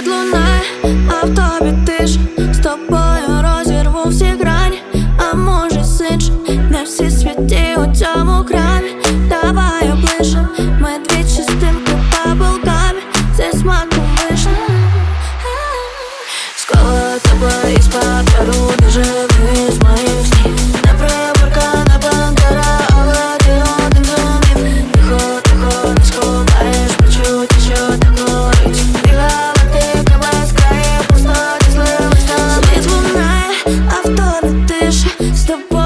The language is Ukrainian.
світ луна, а в тобі ж З тобою розірву всі грань, а може синч Не всі святі у цьому крамі Давай облише, ми дві частинки баблгамі Зі смаком вишні Скоро тебе із паперу не живе Stop.